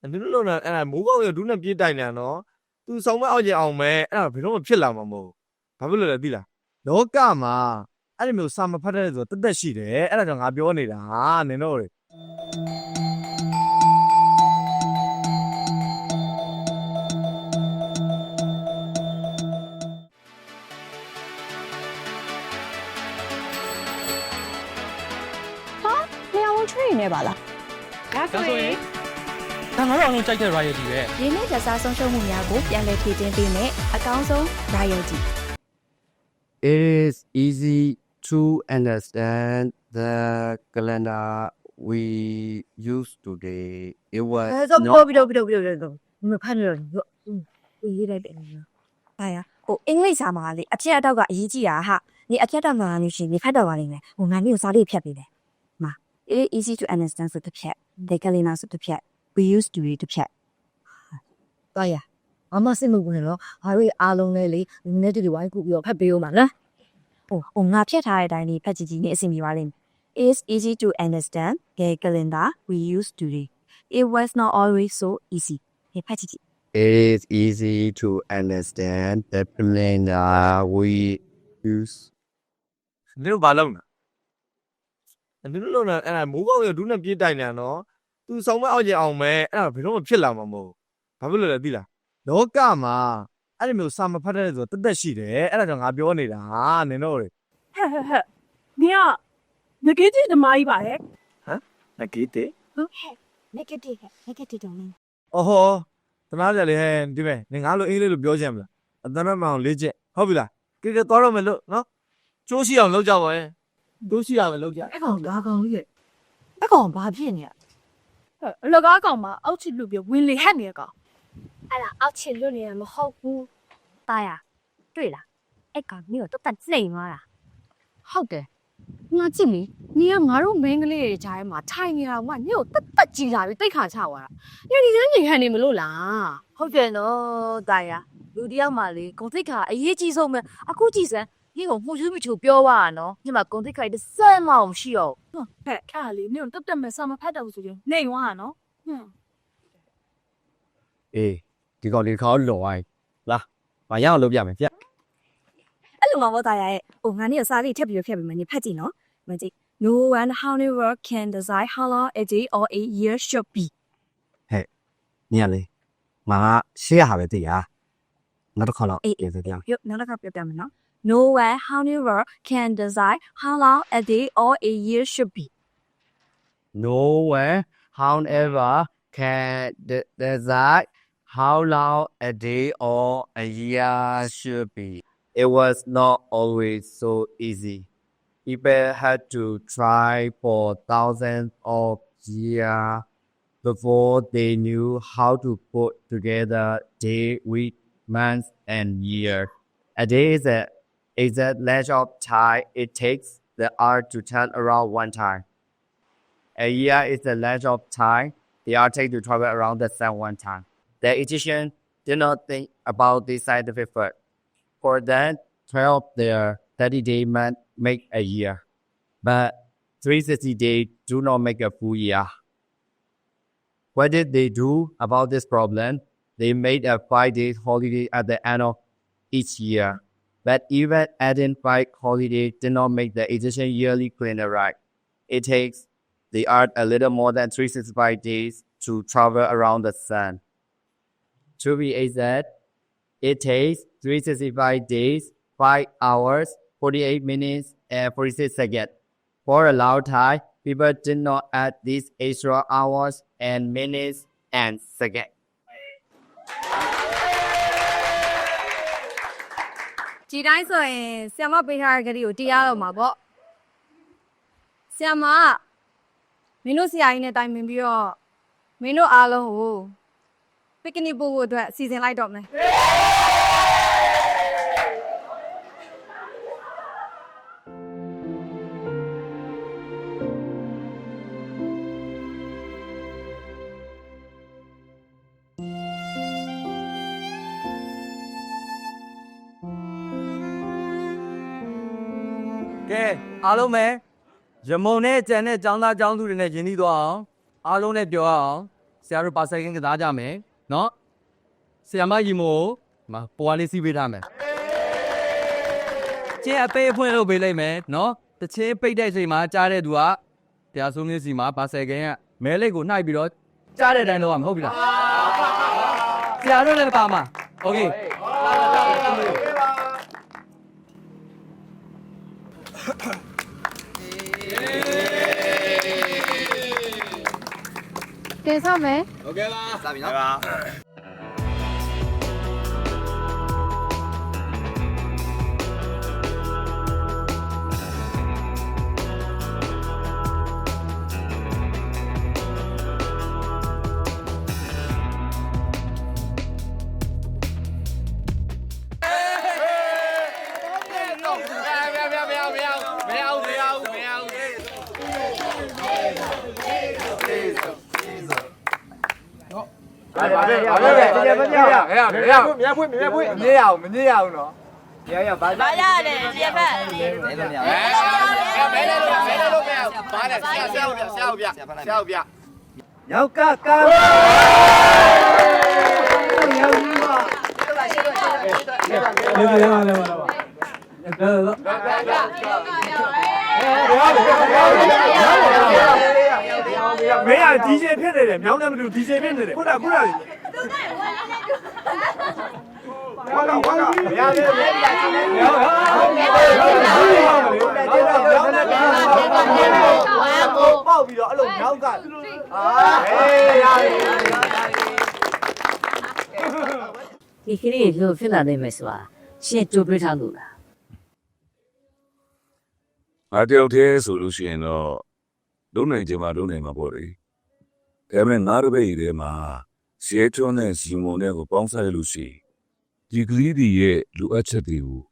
နင်တို့လုံးတာအဲ့ဒါမိုးကောင်းရဒူးနဲ့ပြေးတိုင်နေနော်သူဆောင်မအောင်ကြအောင်မဲအဲ့ဒါဘယ်တော့မှဖြစ်လာမှာမဟုတ်ဘာဖြစ်လို့လဲသိလားလောကမှာအဲ့ဒီမျိုးစာမဖတ်တဲ့ဆိုတက်တက်ရှိတယ်အဲ့ဒါကြောင့်ငါပြောနေတာနင်တို့တွေလျှောင်းထွေးနေပါလားဒါဆိုရင် ဒါငါတို့အောင်လုံးကြိုက်တဲ့ royalty ပဲရင်းနှီးကြစားဆုံးရှုံးမှုများကိုပြန်လည်ဖြည့်တင်းပေးမယ်အကောင်းဆုံး royalty It is easy to understand the calendar we use today. It was အဲဆို not ပြီးတော့ပြီးတော့ပြီးတော့ပြီးတော့မဖတ်လို့တော့ရေးလိုက်တယ်နော်ဟာရဟိုအင်္ဂလိပ်စာမှာလေအဖြစ်အတော့ကအရေးကြီးတာဟာဒီအဖြစ်အတော့မှာလို့ရှိရင်ဒီဖတ်တော့ပါလိမ့်မယ်ဟိုငါမျိုးစာလေးဖြတ်ပေးတယ်မှာ it is easy to understand ဆိုတစ်ဖြတ် the calendar ဆိုတစ်ဖြတ် we use to read တစ်ဖြတ်တာရအမစစ်မှုကုန်တယ်နော်ဟာရီအားလုံးလေးလေနည်းနည်းတူတူဝိုင်းကူပြီးတော့ဖတ်ပေးဦးမှာနော်ဟိုဟိုငါဖြတ်ထားတဲ့အတိုင်းလေးဖတ်ကြည့်ကြည့်နေအဆင်ပြေပါလိမ့်မယ် it is easy to understand the calendar we use to read it was not always so easy ဟေးဖတ်ကြည့်ကြည့် It is easy to understand the calendar we use. နင်တို့ဘာလုပ်နေနင်တို့လုံးတာအဲ့ဒါမိုးကောင်းရဒူးနဲ့ပြေးတိုင်နေနော် သူဆောင်မအောင်ကြအောင်မဲအဲ့ဒါဘယ်တော့မှဖြစ်လာမှာမဟုတ်ဘာဖြစ်လို့လဲသိလားလောကမှာအဲ့ဒီမျိုးစာမဖတ်တဲ့ဆိုတက်တက်ရှိတယ်အဲ့ဒါကြောင့်ငါပြောနေတာနင်တို့တွေဟဲ့ဟဲ့ဟဲ့နင်ကငကေးကြီးဓမ္မကြီးပါရဲ့နဂေးတေ negative negative တော့မင်းအော်ဟောတနာကြလေဟဲ့ဒီမဲ့နင်ငါလိုအင်္ဂလိပ်လိုပြောချင်မလားအတမ်းမအောင်လေးချက်ဟုတ်ပြီလားကဲကဲသွားတော့မယ်လို့နော်ကျိုးရှိအောင်လုပ်ကြပါရဲ့ကျိုးရှိရမယ်လုပ်ကြအဲ့ကောင်ဒါကောင်ကြီးရဲ့အဲ့ကောင်ဘာဖြစ်နေရဟဲ့ အလကားကောင်မှာအောက်ချစ်လူပြဝင်လေဟက်နေရကောင် အဲ့ဒါအောက်ချစ်လွတ်နေရမဟုတ်ဘူးตายอ่ะတွေ့လားအဲ့ကောင်မျိုးတော့တက်စိတ်သွားတာ ဟုတ်တယ်ငါကြည့်လေနေကငါတို့မင်းကလေးတွေကြားထဲမှာထိုင်နေတာကညို့တက်တက်ကြည်လာပြီးတိတ်ခါချသွားတာညဒီကနေ့ငိန်ဟန်နေမလို့လား ဟုတ်တယ်နော်တာရလူတယောက်မှလေဂုံတိတ်ခါအရေးကြီးဆုံးပဲအခုကြည့်စမ်း ညို့ကိုမှုရူးမချူပြောပါနော်ညမဂုံတိခိုက်တစ်စမ်းမအောင်ရှိအောင်ဟွန်းဖက်ခါလေးညို့တက်တက်မဲ့ဆာမဖတ်တော့ဘူးဆိုရင်နေဝါနော်ဟွန်းအေးဒီကောင်လေးတစ်ခါတော့လော်ဝိုင်းလာမရအောင်လုပ်ပြမယ်ဗျအဲ့လိုမှမဟုတ်သားရရဲ့ဟိုငါနေ့ကစာလေးထပ်ပြီးဖြတ်ပြီးမယ်နေဖတ်ကြည့်နော်မကြည့် No one however can decide how long a day or a year should be ဟဲ့နင်ကလေငါကရှေ့ရဟာပဲသိရနောက်တစ်ခါတော့အေးအေးပြောပြမယ်နော် No one however can decide how long a day or a year should be No Nowhere, however, can de- decide how long a day or a year should be. It was not always so easy. People had to try for thousands of years before they knew how to put together day, week, month, and year. A day is the exact length of time it takes the earth to turn around one time. A year is the length of time the earth takes to travel around the sun one time. The Egyptians did not think about this scientific fact. For them, 12 their 30 day month make a year. But 360 days do not make a full year. What did they do about this problem? They made a five day holiday at the end of each year. But even adding five holidays did not make the Egyptian yearly calendar right. It takes the earth a little more than 365 days to travel around the sun. To be exact, it takes 365 days, 5 hours, 48 minutes, and 46 seconds. For a long time, people did not add these extra hours and minutes and seconds. ဒီတိုင်းဆိုရင်ဆ iam မပေးထားတဲ့ကလေးကိုတရားတော့မှာပေါ့ဆ iam မကမင်းတို့ဆရာကြီးနဲ့တိုင်ပင်ပြီးတော့မင်းတို့အားလုံးကိုပစ်ကနစ်ပို့ဖို့အတွက်အစီအစဉ်လိုက်တော့မယ် ကဲအားလုံးပဲရမုံနဲ့ကြံတဲ့ចောင်းသားចောင်းသူတွေနဲ့ယဉ်ဤသွားအောင်အားလုံးနဲ့ပြောအောင် ဆရာတို့ပါဆိုင်ကင်းကစားကြမယ်နော်ဆရာမကြီးမို့ဒီမှာပွားလေးစီးပေးထားမယ်ကျင်းအပေးအဖွင့်လုပ်ပေးလိုက်မယ်နော်တချင်းပိတ်တဲ့ချိန်မှာကြားတဲ့သူကတရားဆုံးလေးစီမှာပါဆိုင်ကင်းကမဲလိတ်ကိုနှိုက်ပြီးတော့ကြားတဲ့အတိုင်းလုပ်ရမှာဟုတ်ပြီလားဆရာတို့လည်းပါမှာโอเค တင်ဆောင်မယ်ဘာလဲ ဘာလဲဘာလဲတကယ်မမြောက်ရရရရမြဲဖွင့်မြဲဖွင့်မမြောက်မမြောက်နော်ရရဘာလဲရတယ်ပြက်ဖက်ဘယ်လိုမြောက်ဘယ်လိုဘယ်လိုမြောက်ဘာလဲဆရာဆရာပြဆရာပြဆရာပြရောက်ကကမ်း မင်းက DJ ဖြစ်နေတယ်မြောင်းတယ်မလို့ DJ ဖြစ်နေတယ်ခုနခုနဝါကောင်ဝါကောင်ရရတယ်ရရတယ်ရောရောပေါက်ပြီးတော့အဲ့လိုမြောက်ကအာဟေးရတယ်ဒီခရီးကိုဖြစ်လာနိုင်မယ်ဆိုတာရှင်းကြိုးတွေးထားလို့လားငါတယောက်တည်းဆိုလို့ရှိရင်တော့ လုံးနိုင်ကြမှာလုံးနိုင်မှာပေါ့လေဒါပေမဲ့ငါတို့ဘက်ရည်ထဲမှာရှဲထွန်းတဲ့ဇီမွန်နဲ့ကိုပေါင်းစားရလို့ရှိရင်ဒီကလေးတွေရဲ့လိုအပ်ချက်တွေကို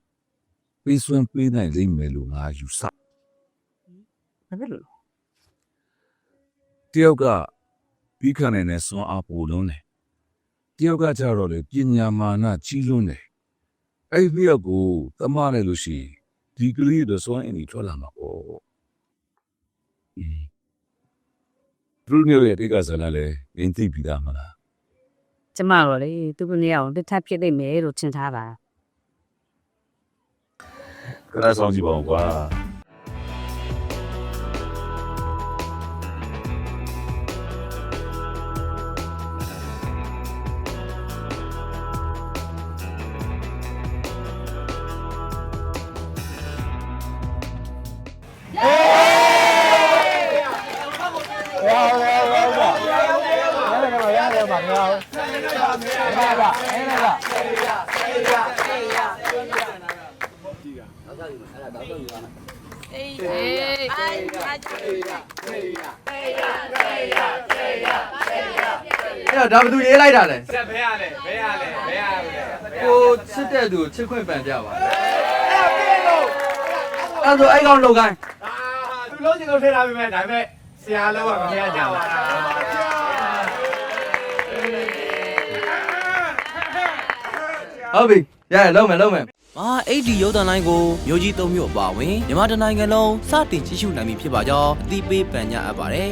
ပေးစွမ်းပေးနိုင်လိမ့်မယ်လို့ငါယူဆဘာဖြစ်လို့လဲတယောက်ကပြီးခနိုင်တဲ့စွမ်းအားပိုလုံးတယ်တယောက်ကကြတော့လေပညာမာနကြီးလွန်းတယ်အဲ့ဒီတယောက်ကိုသမားလိုက်လို့ရှိရင်ဒီကလေးတို့စွမ်းအင်ကြီးထွက်လာမှာပေါ့ အင်းဘလူးမျိုးရဲ့တိတ်ကစားလာလေမင်းသိပြီသားမလားကျမတော့လေသူ့ကနေအောင်တစ်ထပ်ဖြစ်နေမယ်လို့ထင်ထားတာခဏဆောင်ကြည့်ပါဦးကွာ အဲ့တော့ဒါဘယ်သူရေးလိုက်တာလဲဆက်ဘဲရလဲဘဲရလဲဘဲရလဲကိုချစ်တဲ့သူကိုချစ်ခွင့်ပန်ကြပါအဲ့ဒါဆိုအဲ့ကောင်လောက်ခိုင်းအာသူလုံးချင်လို့ထည့်ထားပြီမဲ့ဒါပေမဲ့ဆရာလုံးကမမြင်ကြပါဘူး ဟုတ်ပြီရရလုံးမယ်လုံးမယ်မာအဲ့ဒီရုပ်သံလိုင်းကိုမျိုးကြီးသုံးမျိုးအပါအဝင်မြန်မာတိုင်းနိုင်ငံလုံးစတင်ကြည့်ရှုနိုင်ပြီဖြစ်ပါကြောင်းအသိပေးပန်ကြားအပ်ပါတယ်